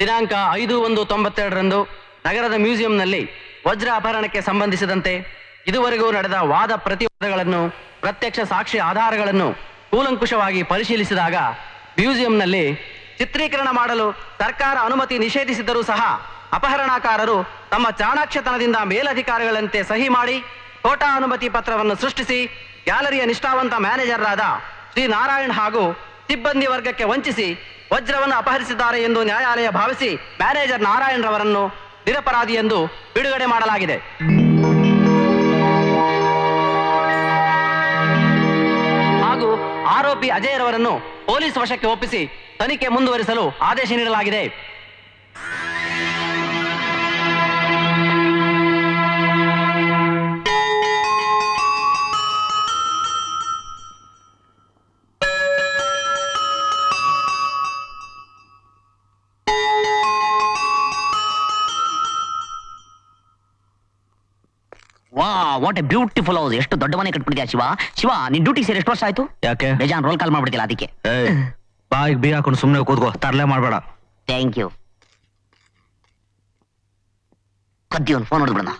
ದಿನಾಂಕ ಐದು ಒಂದು ತೊಂಬತ್ತೆರಡರಂದು ನಗರದ ಮ್ಯೂಸಿಯಂನಲ್ಲಿ ವಜ್ರ ಅಪಹರಣಕ್ಕೆ ಸಂಬಂಧಿಸಿದಂತೆ ಇದುವರೆಗೂ ನಡೆದ ವಾದ ಪ್ರತಿವಾದಗಳನ್ನು ಪ್ರತ್ಯಕ್ಷ ಸಾಕ್ಷಿ ಆಧಾರಗಳನ್ನು ಕೂಲಂಕುಷವಾಗಿ ಪರಿಶೀಲಿಸಿದಾಗ ಮ್ಯೂಸಿಯಂನಲ್ಲಿ ಚಿತ್ರೀಕರಣ ಮಾಡಲು ಸರ್ಕಾರ ಅನುಮತಿ ನಿಷೇಧಿಸಿದ್ದರೂ ಸಹ ಅಪಹರಣಕಾರರು ತಮ್ಮ ಚಾಣಾಕ್ಷತನದಿಂದ ಮೇಲಧಿಕಾರಿಗಳಂತೆ ಸಹಿ ಮಾಡಿ ಕೋಟಾ ಅನುಮತಿ ಪತ್ರವನ್ನು ಸೃಷ್ಟಿಸಿ ಗ್ಯಾಲರಿಯ ನಿಷ್ಠಾವಂತ ಮ್ಯಾನೇಜರ್ರಾದ ಶ್ರೀ ನಾರಾಯಣ್ ಹಾಗೂ ಸಿಬ್ಬಂದಿ ವರ್ಗಕ್ಕೆ ವಂಚಿಸಿ ವಜ್ರವನ್ನು ಅಪಹರಿಸಿದ್ದಾರೆ ಎಂದು ನ್ಯಾಯಾಲಯ ಭಾವಿಸಿ ಮ್ಯಾನೇಜರ್ ನಾರಾಯಣ್ ರವರನ್ನು ನಿರಪರಾಧಿ ಎಂದು ಬಿಡುಗಡೆ ಮಾಡಲಾಗಿದೆ. ಹಾಗೂ ಆರೋಪಿ ಅಜಯ್ ರವರನ್ನು ಪೊಲೀಸ್ ವಶಕ್ಕೆ ಒಪ್ಪಿಸಿ ತನಿಖೆ ಮುಂದುವರಿಸಲು ಆದೇಶ ನೀಡಲಾಗಿದೆ. ವಾಟ್ ಎ ಬ್ಯೂಟಿಫುಲ್ ಹೌಸ್ ಎಷ್ಟು ದೊಡ್ಡ ಮನೆ ಕಟ್ಬಿಟ್ಟಿದ್ಯಾ ಶಿವ? ಶಿವ ನಿನ್ ಡ್ಯೂಟಿ ಸೇರಿ ಎಷ್ಟು ವರ್ಷ ಆಯ್ತು? ಯಾಕೆ? ಬೇಜಾನ್ ರೋಲ್ ಕಾಲ್ ಮಾಡ್ಬಿಡ್ತಿಲ್ಲ ಅದಕ್ಕೆ. ಬಾಯಿಗೆ ಬೀಗ ಹಾಕೊಂಡು ಸುಮ್ಮನೆ ಕೂತ್ಕೋ ತರಲೆ ಮಾಡ್ಬೇಡ. ಥ್ಯಾಂಕ್ ಯು ಕದ್ದಿ ಒಂದು ಫೋನ್ ಹೊಡೆದ್ಬಿಡೋಣ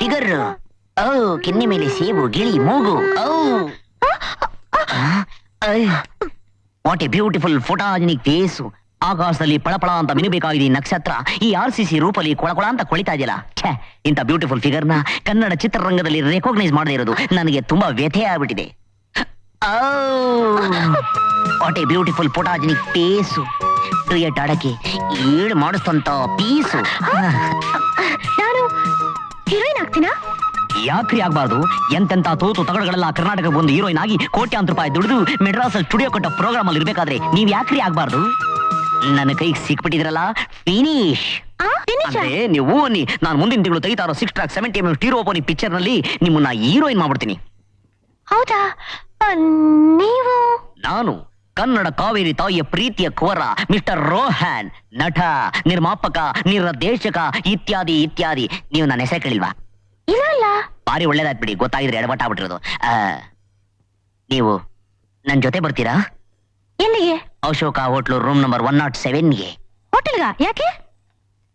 ಫಿಗರ್ ಓ ಕೆನ್ನೆ ಮೇಲೆ ಸೇಬು ಗಿಳಿ ಮೂಗು. ಓ. What a beautiful photogenic face ಆಕಾಶದಲ್ಲಿ ಪಳಪಳ ಅಂತ ಮಿನಿಬೇಕಾಗಿದೆ ಈ ನಕ್ಷತ್ರ. ಈ ಆರ್ ಸಿ ಸಿ ರೂಪಲ್ಲಿ ಕೊಳಕೊಳ ಅಂತ ಕೊಳಿತಾ ಇದೆಯಲ್ಲ? ಛೇ ಇಂಥ ಬ್ಯೂಟಿಫುಲ್ ಫಿಗರ್ನ ಕನ್ನಡ ಚಿತ್ರರಂಗದಲ್ಲಿ ರೆಕಾಗ್ನೈಸ್ ಮಾಡದೇ ಇರೋದು ನನಗೆ ತುಂಬಾ ವ್ಯಥೆ ಆಗ್ಬಿಟ್ಟಿದೆ. What a beautiful ಪೊಟಾಜಿನಿ phase create ಅಡಕೆ ಏಳು ಮಾಡಿಸ್ತಂತ ಪೀಸು ನಾನು ಹೀರೋಯಿನ್ ಆಗ್ತೀನಾ? ಯಾಕ್ರಿ ಆಗ್ಬಾರ್ದು? ಎಂತೆಂತ ತೋತು ತಗಡುಗಳೆಲ್ಲ ಕರ್ನಾಟಕ ಬಂದು ಹೀರೋಯಿನ್ ಆಗಿ ಕೋಟ್ಯಾಂತರ ರೂಪಾಯಿ ದುಡಿದು ಮೆಡ್ರಾಸ್ ಸ್ಟುಡಿಯೋ ಕೊಟ್ಟ ಪ್ರೋಗ್ರಾಮ್ ಅಲ್ಲಿ ಇರ್ಬೇಕಾದ್ರೆ ನೀವ್ ಯಾಕ್ರಿ ಆಗ್ಬಾರ್ದು? ನನ್ನ ಕೈಗೆ ಸಿಕ್ಬಿಟ್ಟಿದ್ರಲ್ಲ? ಫಿನಿಶ್? ಅಂದ್ರೆ ನೀವು ನೀ ನಾನು ಮುಂದಿನ ತಿಂಗಳು ತೆಗಿತಾ ಇರೋ ಸಿಕ್ಸ್ ಟ್ರಾಕ್ ಸೆವೆಂಟಿ ಎಂ ಟೀರೋಪೋನಿ ಪಿಕ್ಚರ್ನಲ್ಲಿ ನಿಮ್ಮನ್ನ ಹೀರೋಯಿನ್ ಮಾಡ್ಬಿಡ್ತೀನಿ. ಹೌದಾ? ನೀವು? ನಾನು ಕನ್ನಡ ಕಾವೇರಿ ತಾಯಿಯ ಪ್ರೀತಿಯ ಕುವರ ಮಿಸ್ಟರ್ ರೋಹನ್ ನಟ ನಿರ್ಮಾಪಕ ನಿರ್ದೇಶಕ ಇತ್ಯಾದಿ ಇತ್ಯಾದಿ. ನೀವು ನನ್ನ ಹೆಸರು ಕೇಳಿಲ್ವಾ? ಇಲ್ಲ ಭಾರಿ ಒಳ್ಳೇದಾಯ್ತು ಬಿಡಿ ಗೊತ್ತಾಗಿದ್ರೆ ಎಡವಟ್ಟಾಗ್ಬಿಟ್ಟಿರೋದು. ನೀವು ನನ್ನ ಜೊತೆ ಬರ್ತೀರಾ? ಎಲ್ಲಿಗೆ? Ashoka hotel room number one not ಸೆವೆನ್ಗೆ ಹೋಟೆಲ್ಗ? ಯಾಕೆ?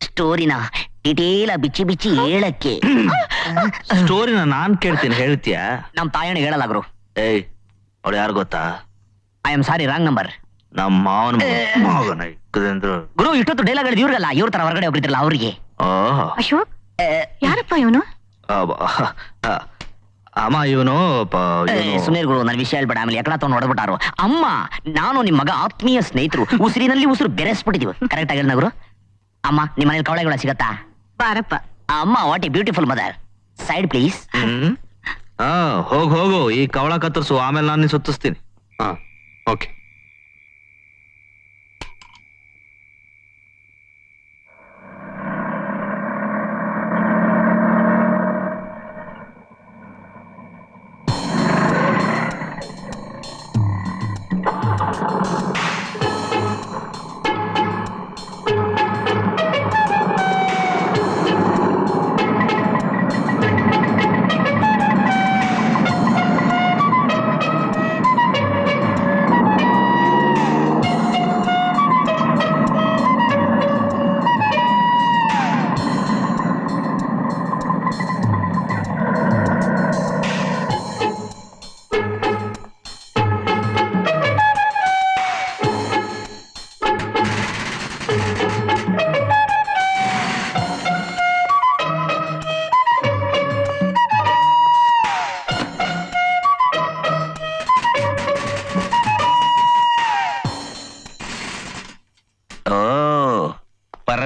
ಸ್ಟೋರಿನ ಡಿಟೇಲ ಬಿಚ್ಚಿ ಬಿಚ್ಚಿ ಹೇಳಕ್ಕೆ. ಸ್ಟೋರಿನ ನಾನ್ ಕೇಳ್ತೀನಿ ಹೇಳ್ತೀಯ? ನಮ್ ತಾಯಣ್ಣ ಗುರು. ಏಯ್ ಅವಳು ಯಾರು ಗೊತ್ತಾ? I am sorry wrong number ನಮ್ಮ ಮಾವನ ಮಗನ ಗುರು ಇಷ್ಟೊತ್ತು ಡೈಲಾಗ್ ಹೇಳಿದ ಇವ್ರಿಗಲ್ಲ ಇವ್ರ ತರ ಹೊರಗಡೆ ಹೋಗಿದ್ರಲ್ಲ ಅವ್ರಿಗೆ. ಓಹ್. ಅಶೋಕ್ ಯಾರಪ್ಪ ಇವನು? ಅಮ್ಮ ಇವನು ಸುನೀರ್ ಗುರು ನನ್ನ ವಿಷಯ ಹೇಳ್ಬೇಡ. ಆಮೇಲೆ ಎಕಡ ತಗೊಂಡು ಹೊಡೆದ್ಬಿಟ್ಟಾರು ಅಮ್ಮ ನಾನು ನಿಮ್ಮ ಮಗ ಆತ್ಮೀಯ ಸ್ನೇಹಿತರು. ಉಸಿರಿನಲ್ಲಿ ಉಸಿರು ಬೆರೆಸ್ಬಿಟ್ಟಿದೀವಿ. ಕರೆಕ್ಟ್ ಆಗಿಲ್ಲ ಗುರು? ಅಮ್ಮ ನಿಮ್ಮ ಮನೇಲಿ ಕವಳೆಗಳ ಸಿಗತ್ತಾ? ಬಾರಪ್ಪ. ಅಮ್ಮ what a beautiful mother side please hmm. ಹಾ ಹೋಗ್ ಹೋಗು. ಈ ಕವಳ ಕತ್ತರಿಸು. ಆಮೇಲೆ ನಾನು ಸುತ್ತಿಸ್ತೀನಿ. ಹಾ ಓಕೆ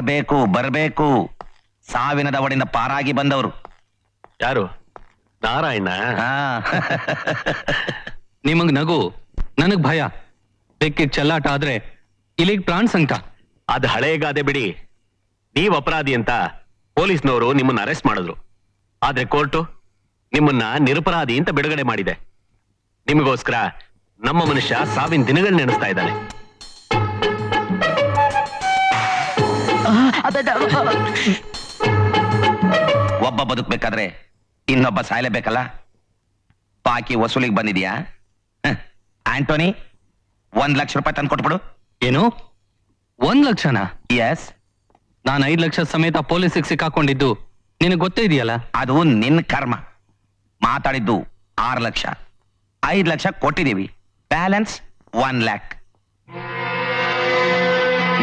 ಬರಬೇಕು ಬರಬೇಕು. ಸಾವಿನ ದವಡಿಂದ ಪಾರಾಗಿ ಬಂದವರು. ಯಾರು? ನಾರಾಯಣ? ನಿಮಗ್ ನಗು ನನಗ್ ಭಯ. ಬೆಕ್ಕಿ ಚಲ್ಲಾಟ ಆದ್ರೆ ಇಲ್ಲಿಗ್ ಪ್ರಾಣ ಸಂಕ ಅದ್ ಹಳೆ ಗಾದೆ ಬಿಡಿ. ನೀವ್ ಅಪರಾಧಿ ಅಂತ ಪೊಲೀಸ್ನವರು ನಿಮ್ಮನ್ನ ಅರೆಸ್ಟ್ ಮಾಡಿದ್ರು. ಆದ್ರೆ ಕೋರ್ಟು ನಿಮ್ಮನ್ನ ನಿರಪರಾಧಿ ಅಂತ ಬಿಡುಗಡೆ ಮಾಡಿದೆ. ನಿಮಗೋಸ್ಕರ ನಮ್ಮ ಮನುಷ್ಯ ಸಾವಿನ ದಿನಗಳು ನೆನೆಸ್ತಾ ಇದ್ದಾನೆ. ಒಬ್ಬ ಬದುಕ್ಬೇಕಾದ್ರೆ ಇನ್ನೊಬ್ಬ ಸಾಯ್ಲೇಬೇಕಲ್ಲ? ಬಾಕಿ ವಸೂಲಿಗೆ ಬಂದಿದ್ಯಾ? ಆಂಟೋನಿ ಒಂದ್ ಲಕ್ಷ ರೂಪಾಯಿ ತಂದು ಕೊಟ್ಬಿಡು. ಏನು? ಒಂದ್ ಲಕ್ಷನಾ? ಎಸ್ ನಾನು ಐದ್ ಲಕ್ಷ ಸಮೇತ ಪೊಲೀಸಿಗೆ ಸಿಕ್ಕಾಕೊಂಡಿದ್ದು ನಿನಗೆ ಗೊತ್ತೇ ಇದೆಯಲ್ಲ? ಅದು ನಿನ್ ಕರ್ಮ. ಮಾತಾಡಿದ್ದು ಆರು ಲಕ್ಷ. ಐದು ಲಕ್ಷ ಕೊಟ್ಟಿದೀವಿ ಬ್ಯಾಲೆನ್ಸ್ ಒನ್ ಲ್ಯಾಕ್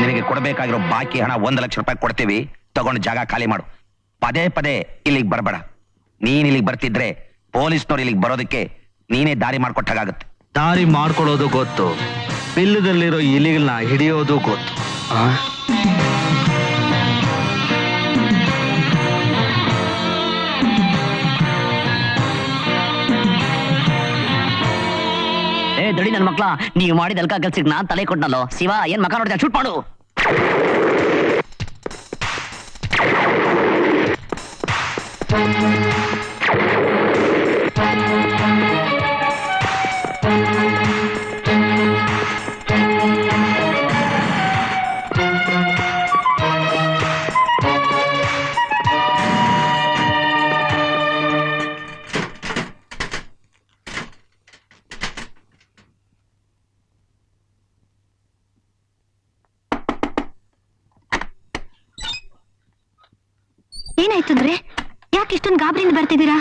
ನಿನಗೆ ಕೊಡಬೇಕಾಗಿರೋ ಬಾಕಿ ಹಣ ಒಂದು ಲಕ್ಷ ರೂಪಾಯಿ ಕೊಡ್ತೀವಿ ತಗೊಂಡು ಜಾಗ ಖಾಲಿ ಮಾಡು. ಪದೇ ಪದೇ ಇಲ್ಲಿಗೆ ಬರಬೇಡ. ನೀನ್ ಇಲ್ಲಿಗೆ ಬರ್ತಿದ್ರೆ ಪೊಲೀಸ್ನವ್ರು ಇಲ್ಲಿಗೆ ಬರೋದಕ್ಕೆ ನೀನೇ ದಾರಿ ಮಾಡ್ಕೊಟ್ಟಾಗುತ್ತೆ ದಾರಿ ಮಾಡ್ಕೊಳ್ಳೋದು ಗೊತ್ತು. ಬಿಲ್ಲದಲ್ಲಿರೋ ಇಲಿಗಳನ್ನ ಹಿಡಿಯೋದು ಗೊತ್ತು. ದಡಿ ನನ್ ಮಕ್ಳ, ನೀವು ಮಾಡಿದ ಅಲ್ಕ ಕೆಲ್ಸಕ್ಕೆ ನಾನ್ ತಲೆ ಕೊಟ್ನಲ್ಲೋ. ಶಿವ, ಏನ್ ಮಕ ನೋಡಿದ ಶೂಟ್ ಮಾಡು. ಏನಾಯ್ತು ಇಷ್ಟೊಂದು ಗಾಬರಿಯಿಂದ ಬರ್ತಿದ್ದೀರಾ?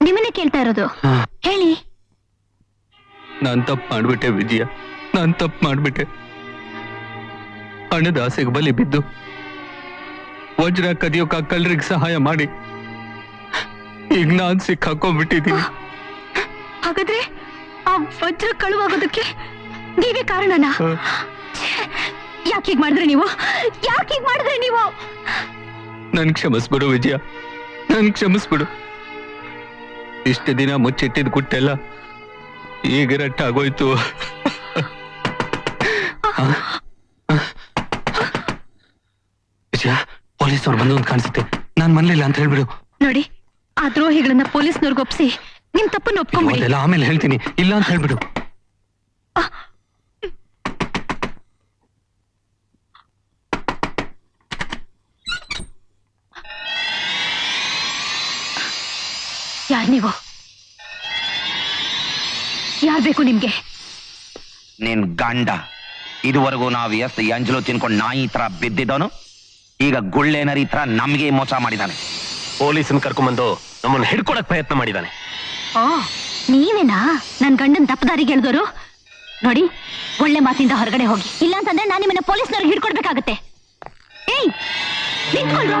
ನಿಮ್ಮನ್ನೇ ಕೇಳ್ತಾ ಇರೋದು. ಹೇಳಿ. ನಾನ್ ತಪ್ಪು ಮಾಡ್ಬಿಟ್ಟೆ ವಿಜಯ. ನಾನ್ ತಪ್ಪು ಮಾಡ್ಬಿಟ್ಟೆ. ಹಣದ ಆಸೆಗೆ ಬಲಿ ಬಿದ್ದು. ವಜ್ರ ಕದಿಯೋಕ ಕಲ್ರಿಗೆ ಸಹಾಯ ಮಾಡಿ. ಈಗ ನಾನ್ ಸಿಕ್ಕಾಕೊಂಡ್ಬಿಟ್ಟಿದ್ದೀನಿ ಹಾಗಾದ್ರೆ ಆ ವಜ್ರ ಕಳುವಾಗೋದಕ್ಕೆ ನೀವೇ ಕಾರಣನಾ? ಯಾಕೆ ಹೀಗ್ ಮಾಡಿದ್ರಿ ನೀವು? ಯಾಕೆ ಹೀಗ್ ಮಾಡಿದ್ರಿ ನೀವು? ನನ್ ಕ್ಷಮಿಸ್ಬಿಡು ವಿಜಯ. ನನ್ ಕ್ಷಮಿಸ್ಬಿಡು. ಇಷ್ಟು ದಿನ ಮುಚ್ಚಿಟ್ಟಿದ್ ಗುಟ್ಟೆಲ್ಲ ಈಗ ರಟ್ಟಾಗೋಯ್ತು ವಿಜಯ ಪೊಲೀಸವ್ರು ಬಂದು ಅಂತ ಕಾಣಿಸುತ್ತೆ. ನಾನ್ ಮನ್ಲಿಲ್ಲ ಅಂತ ಹೇಳ್ಬಿಡು. ನೋಡಿ ಆ ದ್ರೋಹಿಗಳನ್ನ ಪೊಲೀಸ್ನವ್ರಿಗೆ ಒಪ್ಸಿ ನಿಮ್ ತಪ್ಪನ್ನು ಒಪ್ಕೊಂಡ್ಬಿಡಿ ಅದೆಲ್ಲ ಆಮೇಲೆ ಹೇಳ್ತೀನಿ. ಇಲ್ಲ ಅಂತ ಹೇಳ್ಬಿಡು. ನೀವು. ಯಾರ್ ಬೇಕು ನಿಮ್ಗೆ? ನಿನ್ ಗಂಡ. ಇದುವರೆಗೂ ನಾವು ಎಷ್ಟು ಎಂಜಲು ತಿನ್ಕೊಂಡು ನಾಯಿ ತರ ಬಿದ್ದಿದ್ದವನು. ಈಗ ಗುಳ್ಳೆನರಿ ತರ ನಮ್ಗೆ ಮೋಸ ಮಾಡಿದಾನೆ. ಪೊಲೀಸನ್ ಕರ್ಕೊಂಡ್ಬಂದು ನಮ್ಮನ್ನ ಹಿಡ್ಕೊಳಕ್ ಪ್ರಯತ್ನ ಮಾಡಿದಾನೆ. ಓ ನೀವೇನಾ ನನ್ ಗಂಡನ್ ತಪ್ಪದಾರಿಗೆ ಎಳ್ದೋರು ನೋಡಿ ಒಳ್ಳೆ ಮಾತಿಂದ ಹೊರಗಡೆ ಹೋಗಿ. ಇಲ್ಲ ಅಂತಂದ್ರೆ ನಾನು ನಿಮ್ಮನ್ನ ಪೊಲೀಸ್ನವ್ರಿಗೆ ಹಿಡ್ಕೊಡ್ಬೇಕಾಗತ್ತೆ. ಏಯ್ ನಿಂತ್ಕೊಳ್ರು.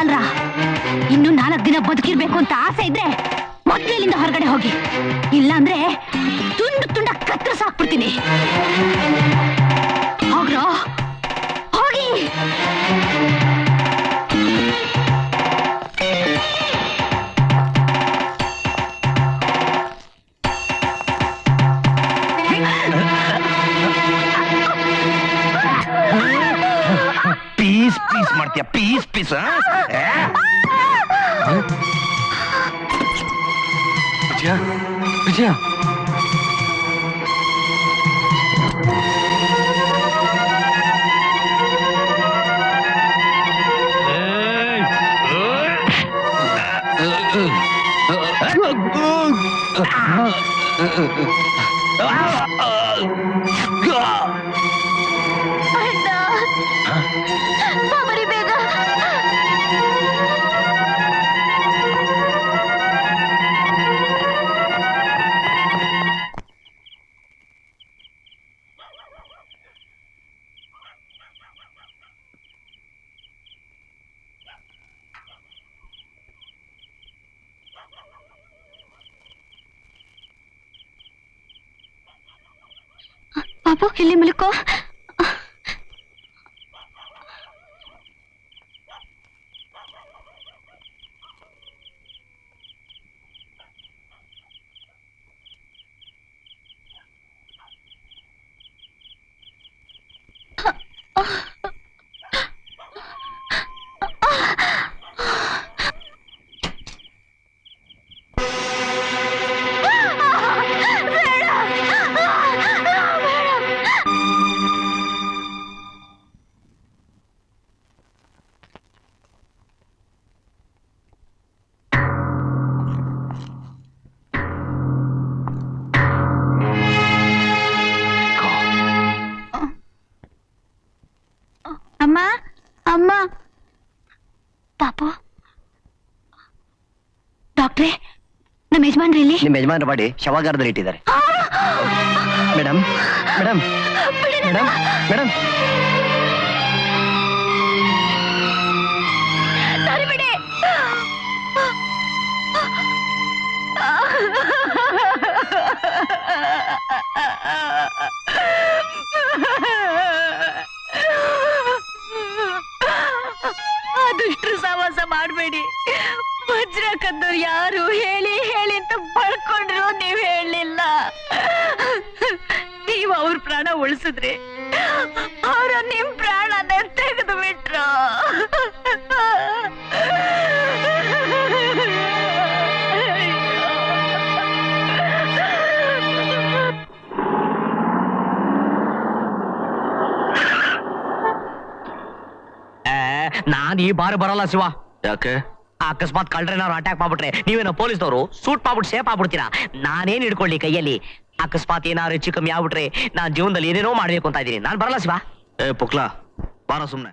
ನಿಂತ್ಕೊಳ್ರು ಇನ್ನು ನಾಲ್ಕು ದಿನ ಬದುಕಿರ್ಬೇಕು ಅಂತ ಆಸೆ ಇದ್ರೆ ಮೊದ್ಲು ಇಲ್ಲಿಂದ ಹೊರಗಡೆ ಹೋಗಿ. ಇಲ್ಲ ಅಂದ್ರೆ ತುಂಡು ತುಂಡ ಕತ್ರ ಹಾಕ್ಬಿಡ್ತೀನಿ. ಪೀಸ್ ಪೀಸ್ ಮಾಡ್ತೀಯ? ಪೀಸ್ ಪೀಸ್ ವಿಜಯ ವಿಜಯ ಬಾಬರಿ पापो इल्ली मिलको ಇಲ್ಲಿ ನಿಮ್ಮ ಯಜಮಾನರ ಬಾಡಿ ಶವಾಗಾರದಲ್ಲಿ ಇಟ್ಟಿದ್ದಾರೆ. ಮೇಡಮ್ ಮೇಡಮ್ ಮೇಡಮ್ ಮೇಡಮ್ ದುಷ್ಟರು ಸವಾಸ ಮಾಡಬೇಡಿ. ವಜ್ರ ಕದ್ದವ್ರು ಯಾರು ಹೇಳಿ ಹೇಳಿ ಅಂತ ಬಳ್ಕೊಂಡ್ರು ನೀವ್ ಹೇಳಲಿಲ್ಲ ನೀವು ಅವ್ರ ಪ್ರಾಣ ಉಳಿಸಿದ್ರಿ. ಅವ್ರ ನಿಮ್ ಪ್ರಾಣ ತೆಗೆದು ಬಿಟ್ರು ನಾನ್ ಈ ಬಾರಿ ಬರಲ್ಲ ಶಿವ. ಯಾಕೆ? ಅಕಸ್ಮಾತ್ ಕಳ್ರೇನಾರು ಅಟ್ಯಾಕ್ ಮಾಡ್ಬಿಟ್ರೆ ನೀವೇನೋ ಪೊಲೀಸ್ನವರು ಸೂಟ್ ಮಾಡ್ಬಿಟ್ಟು ಸೇಫ್ ಆಗ್ಬಿಡ್ತೀರಾ? ನಾನೇನ್ ಹಿಡ್ಕೊಳ್ಳಿ ಕೈಯಲ್ಲಿ? ಅಕಸ್ಮಾತ್ ಏನಾರು ಹೆಚ್ಚು ಕಮ್ಮಿ ಆಗ್ಬಿಟ್ರೆ ನಾನ್ ಜೀವನದಲ್ಲಿ ಏನೇನೋ ಮಾಡ್ಬೇಕು ಅಂತ ಇದೀನಿ ನಾನ್ ಬರಲ್ಲ ಶಿವ. ಏ ಪುಕ್ಲಾ, ಬಾರ ಸುಮ್ನೆ.